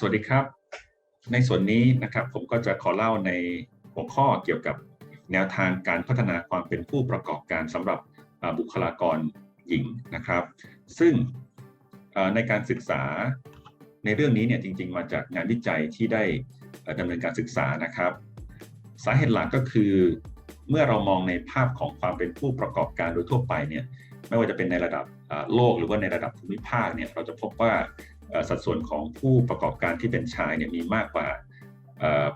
สวัสดีครับ ในส่วนนี้นะครับผมก็จะขอเล่าในหัวข้อเกี่ยวกับแนวทางการพัฒนาความเป็นผู้ประกอบการสำหรับบุคลากรหญิงนะครับ ซึ่งในการศึกษาในเรื่องนี้เนี่ยจริง ๆ มาจากงานวิจัยที่ได้ดำเนินการศึกษานะครับ สาเหตุหลักก็คือเมื่อเรามองในภาพของความเป็นผู้ประกอบการโดยทั่วไปเนี่ยไม่ว่าจะเป็นในระดับโลกหรือว่าในระดับภูมิภาคเนี่ยเราจะพบว่า สัดส่วนของผู้ประกอบการที่เป็นชายเนี่ยมีมากกว่า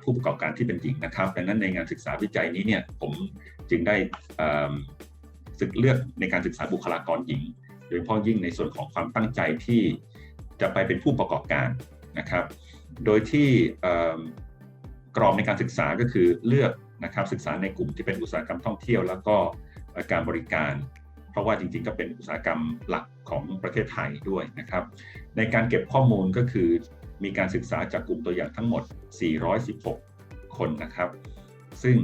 ผู้ประกอบการที่เป็นหญิงนะครับ ดังนั้นในงานศึกษาวิจัยนี้เนี่ยผมจึงได้ศึกเลือกในการศึกษาบุคลากรหญิง โดยเฉพาะยิ่งในส่วนของความตั้งใจที่จะไปเป็นผู้ประกอบการนะครับ โดยที่กรอบในการศึกษาก็คือเลือกนะครับศึกษาในกลุ่มที่เป็นอุตสาหกรรมท่องเที่ยว แล้วก็การบริการ เพราะว่าจริงๆ ก็เป็นอุตสาหกรรมหลักของประเทศไทยด้วยนะครับ ในการเก็บข้อมูลก็คือมีการศึกษาจากกลุ่มตัวอย่างทั้งหมด 416 คนนะครับ ซึ่ง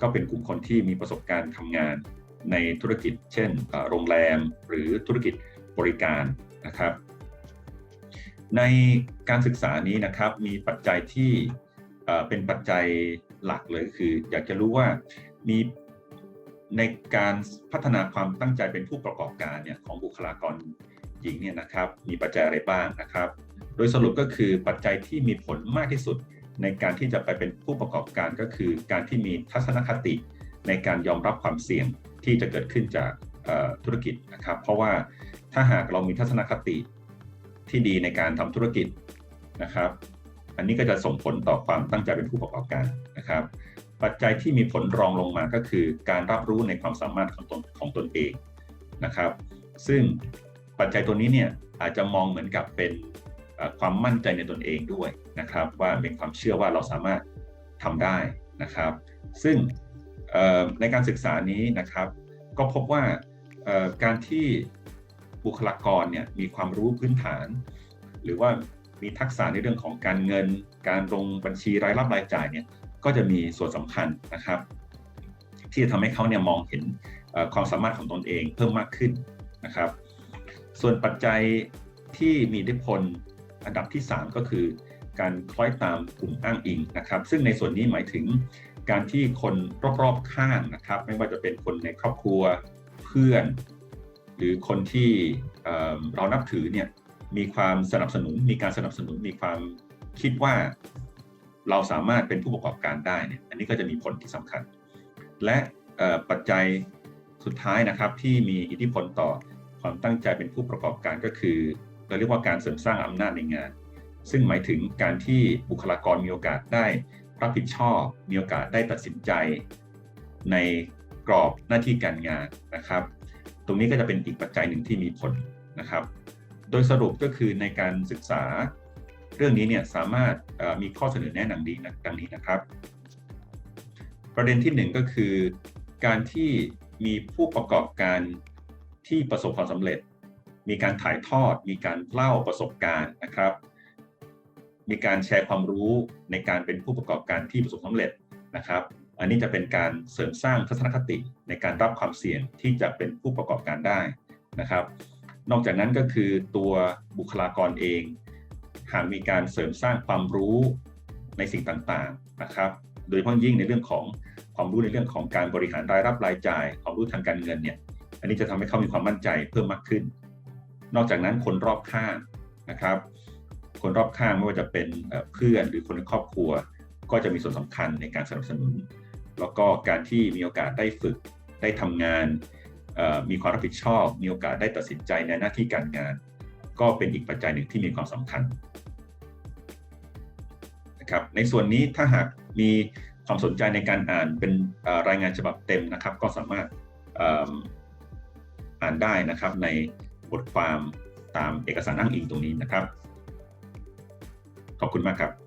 ก็เป็นกลุ่มคนที่มีประสบการณ์ทำงานในธุรกิจ เช่น โรงแรมหรือธุรกิจบริการนะครับ ในการศึกษานี้นะครับมีปัจจัยที่เป็นปัจจัยหลักเลยคือ อยากจะรู้ว่ามี ในการพัฒนาความตั้งใจเป็นผู้ประกอบการเนี่ยของบุคลากรหญิงเนี่ยนะครับ มีปัจจัยอะไรบ้างนะครับ โดยสรุปก็คือปัจจัยที่มีผลมากที่สุด ในการที่จะไปเป็นผู้ประกอบการก็คือ การที่มีทัศนคติในการยอมรับความเสี่ยงที่จะเกิดขึ้นจากธุรกิจนะครับ เพราะว่าถ้าหากเรามีทัศนคติที่ดีในการทำธุรกิจนะครับ อันนี้ก็จะส่งผลต่อความตั้งใจเป็นผู้ประกอบการนะครับ ปัจจัยที่มีผลรองลงมาก็คือ การรับรู้ในความสามารถของตนของตนเองนะครับ ซึ่งปัจจัยตัวนี้เนี่ยอาจจะมองเหมือนกับเป็นความมั่นใจในตนเองด้วยนะครับ ว่าเป็นความเชื่อว่าเราสามารถทำได้นะครับ ซึ่งในการศึกษานี้นะครับ ก็พบว่าการที่บุคลากรเนี่ยมีความรู้พื้นฐาน หรือว่ามีทักษะในเรื่องของการเงิน การลงบัญชีรายรับรายจ่ายเนี่ย ก็จะมีส่วนสำคัญนะครับ ที่จะทำให้เขาเนี่ยมองเห็นความสามารถของตนเองเพิ่มมากขึ้นนะครับ ส่วนปัจจัยที่มีอิทธิพลอันดับที่ 3 ก็คือการคล้อยตามกลุ่มอ้างอิงนะครับ ซึ่งในส่วนนี้หมายถึงการที่คนรอบๆข้างนะครับ ไม่ว่าจะเป็นคนในครอบครัวเพื่อน หรือคนที่เเรานับถือเนี่ยมีความสนับสนุน มีการสนับสนุนมีความคิดว่า เราสามารถเป็นผู้ประกอบการได้เนี่ยอันนี้ก็จะมีผลที่สำคัญ และปัจจัยสุดท้ายนะครับที่มีอิทธิพลต่อความตั้งใจเป็นผู้ประกอบการก็คือเราเรียกว่าการเสริมสร้างอำนาจในงาน ซึ่งหมายถึงการที่บุคลากรมีโอกาสได้รับผิดชอบมีโอกาสได้ตัดสินใจ ในกรอบหน้าที่การงานนะครับ ตรงนี้ก็จะเป็นอีกปัจจัยหนึ่งที่มีผลนะครับ โดยสรุปก็คือในการศึกษา เรื่องนี้เนี่ยสามารถมีข้อเสนอแนะดังนี้นะดังนี้นะครับ ประเด็นที่หนึ่งก็คือ การที่มีผู้ประกอบการที่ประสบความสำเร็จ มีการถ่ายทอด มีการเล่าประสบการณ์นะครับ มีการแชร์ความรู้ในการเป็นผู้ประกอบการที่ประสบความสำเร็จนะครับ อันนี้จะเป็นการเสริมสร้างทัศนคติในการรับความเสี่ยงที่จะเป็นผู้ประกอบการได้นะครับ นอกจากนั้นก็คือตัวบุคลากรเอง หากมีการเสริมสร้างความรู้ในสิ่งต่างๆนะครับ โดยเฉพาะยิ่งในเรื่องของความรู้ในเรื่องของการบริหารรายรับรายจ่าย ความรู้ทางการเงินเนี่ย อันนี้จะทำให้เขามีความมั่นใจเพิ่มมากขึ้น นอกจากนั้นคนรอบข้างนะครับ คนรอบข้างไม่ว่าจะเป็นเพื่อนหรือคนในครอบครัว ก็จะมีส่วนสำคัญในการสนับสนุน แล้วก็การที่มีโอกาสได้ฝึกได้ทำงานมีความรับผิดชอบ มีโอกาสได้ตัดสินใจในหน้าที่การงาน ก็เป็นอีกปัจจัยหนึ่งที่มีความสำคัญ นะครับในส่วนนี้ถ้าหากมีความสนใจในการอ่านเป็นรายงานฉบับเต็มนะครับ ก็สามารถออ่านได้นะครับในบทความตามเอกสารอ้างอิงตรงนี้นะครับ ขอบคุณมากครับ